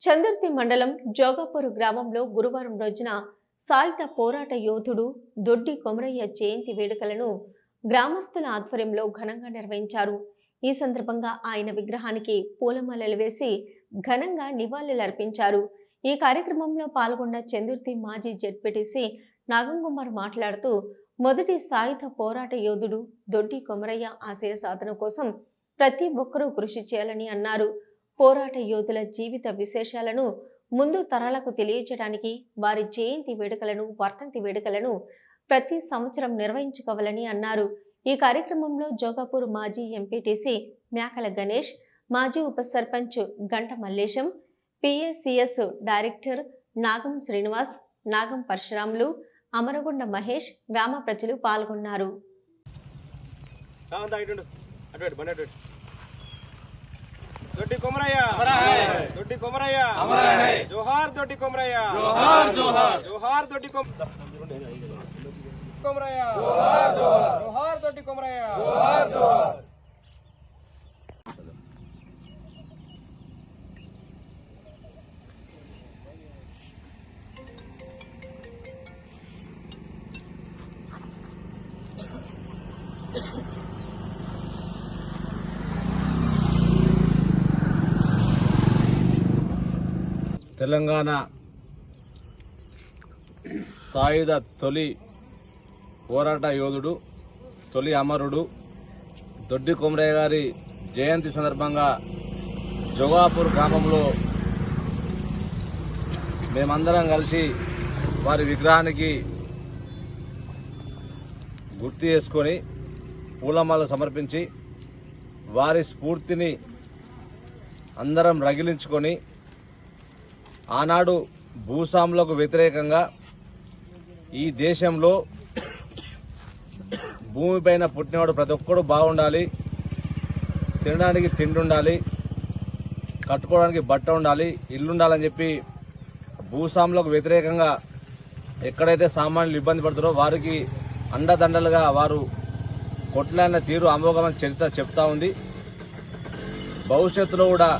చందుర్తి మండలం జోగాపూర్ గ్రామంలో గురువారం రోజున సాయుధ పోరాట యోధుడు దొడ్డి కొమరయ్య జయంతి వేడుకలను గ్రామస్తుల ఆధ్వర్యంలో ఘనంగా నిర్వహించారు. ఈ సందర్భంగా ఆయన విగ్రహానికి పూలమాలలు వేసి ఘనంగా నివాళులర్పించారు ఈ కార్యక్రమంలో పాల్గొన్న చందుర్తి మాజీ జడ్పీటీసీ నాగంకుమార్ మాట్లాడుతూ మొదటి సాయుధ పోరాట యోధుడు దొడ్డి కొమరయ్య ఆశయ సాధన కోసం ప్రతి ఒక్కరూ కృషి చేయాలని అన్నారు. పోరాట యోధుల జీవిత విశేషాలను ముందు తరాలకు తెలియచేయడానికి వారి జయంతి వేడుకలను వర్ధంతి వేడుకలను ప్రతి సంవత్సరం నిర్వహించుకోవాలని అన్నారు. ఈ కార్యక్రమంలో జోగాపూర్ మాజీ ఎంపీటీసీ మేకల గణేష్ మాజీ ఉప సర్పంచ్ గంట మల్లేశం పిఎస్సిఎస్ డైరెక్టర్ నాగం శ్రీనివాస్ నాగం పరశురాములు అమరగొండ మహేష్ గ్రామ ప్రజలు పాల్గొన్నారు. సావంత ఇటు అటు ఇటు, బండి అటు ఇటు. దొడ్డి కొమరయ్య దొడ్డి కొమరయ్య జోహార్ దొడ్డి కొమరయ్య జోహార్ జోహార్ జోహార్ దొడ్డి కొమ కొమరయ్య జోహార్ దొడ్డి తెలంగాణ సాయుధ తొలి పోరాట యోధుడు తొలి అమరుడు దొడ్డి కొమరయ్య గారి జయంతి సందర్భంగా జోగాపూర్ గ్రామంలో మేమందరం కలిసి వారి విగ్రహానికి గుర్తు చేసుకొని పూలమాల సమర్పించి వారి స్ఫూర్తిని అందరం రగిలించుకొని ఆనాడు భూస్వాములకు వ్యతిరేకంగా ఈ దేశంలో భూమిపైన పుట్టినవాడు ప్రతి ఒక్కడు బాగుండాలి తినడానికి తిండి ఉండాలి కట్టుకోవడానికి బట్ట ఉండాలి ఇల్లు ఉండాలని చెప్పి భూస్వాములకు వ్యతిరేకంగా ఎక్కడైతే సామాన్యులు ఇబ్బంది పడుతారో వారికి అండదండలుగా వారు కొట్లాడిన తీరు అమోఘమైన చరిత్ర చెప్తా ఉంది. భవిష్యత్తులో కూడా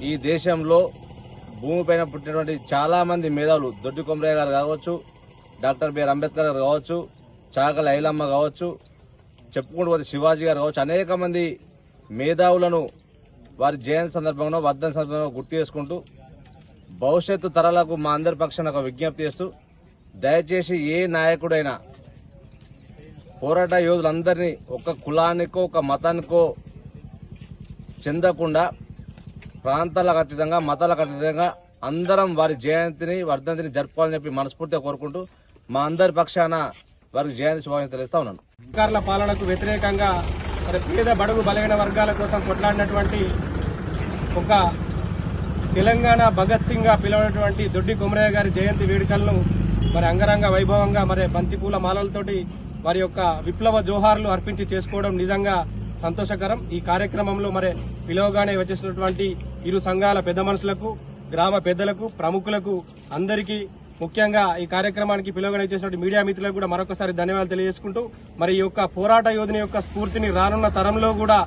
ఈ దేశంలో భూమిపైన పుట్టినటువంటి చాలామంది మేధావులు దొడ్డి కొమరయ్య గారు కావచ్చు డాక్టర్ బిఆర్ అంబేద్కర్ గారు కావచ్చు చాకల ఐలమ్మ కావచ్చు చెప్పుకుంటూ పోతే శివాజీ గారు కావచ్చు అనేక మంది మేధావులను వారి జయంతి సందర్భంలో వర్ధన సందర్భంగా గుర్తు చేసుకుంటూ భవిష్యత్తు తరాలకు మా అందరి పక్షాన ఒక విజ్ఞప్తి చేస్తూ దయచేసి ఏ నాయకుడైనా పోరాట యోధులందరినీ ఒక కులానికో ఒక మతానికో చెందకుండా ప్రాంతాలకు అతీతంగా మతాలకు అతీతంగా అందరం వారి జయంతిని వర్ధంతిని జరుపుకోవాలని చెప్పి మనస్ఫూర్తిగా కోరుకుంటూ మా అందరి పక్షాన వారికి జయంతి శుభాకాంక్షలు తెలుస్తా ఉన్నాను. అధికారుల పాలనకు వ్యతిరేకంగా మరి పేద బడుగు బలహీన వర్గాల కోసం కొట్లాడినటువంటి ఒక తెలంగాణ భగత్ సింగ్గా పిలవనటువంటి దొడ్డి కొమరయ్య గారి జయంతి వేడుకలను మరి అంగరంగ వైభవంగా మరి బంతిపూల మాలలతోటి వారి యొక్క విప్లవ జోహార్లు అర్పించి చేసుకోవడం నిజంగా సంతోషకరం. ఈ కార్యక్రమంలో మరి పిలవగానే వచ్చేసినటువంటి ఇరు సంఘాల పెద్ద మనుషులకు గ్రామ పెద్దలకు ప్రముఖులకు అందరికీ ముఖ్యంగా ఈ కార్యక్రమానికి పిలువగానే చేసినటువంటి మీడియా మిత్రులకు కూడా మరొకసారి ధన్యవాదాలు తెలియజేసుకుంటూ మరి ఈ యొక్క పోరాట యోధుని యొక్క స్ఫూర్తిని రానున్న తరంలో కూడా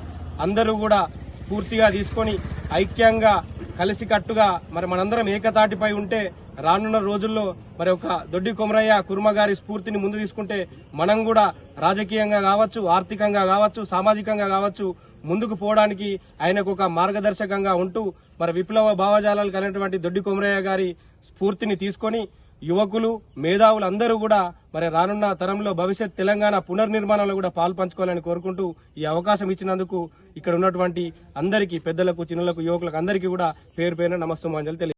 అందరూ కూడా స్ఫూర్తిగా తీసుకొని ఐక్యంగా కలిసికట్టుగా మరి మనందరం ఏకతాటిపై ఉంటే రానున్న రోజుల్లో మరి ఒక దొడ్డి కొమరయ్య కుర్మ గారి స్ఫూర్తిని ముందు తీసుకుంటే మనం కూడా రాజకీయంగా కావచ్చు ఆర్థికంగా కావచ్చు సామాజికంగా కావచ్చు ముందుకు పోవడానికి ఆయనకు ఒక మార్గదర్శకంగా ఉంటూ మరి విప్లవ భావజాలాలు కలిగినటువంటి దొడ్డి కొమరయ్య గారి స్ఫూర్తిని తీసుకొని యువకులు మేధావులు అందరూ కూడా మరి రానున్న తరంలో భవిష్యత్ తెలంగాణ పునర్నిర్మాణంలో కూడా పాల్పంచుకోవాలని కోరుకుంటూ ఈ అవకాశం ఇచ్చినందుకు ఇక్కడ ఉన్నటువంటి అందరికీ పెద్దలకు చిన్నలకు యువకులకు అందరికీ కూడా పేరు పేరున నమస్తమాంజలి తెలియ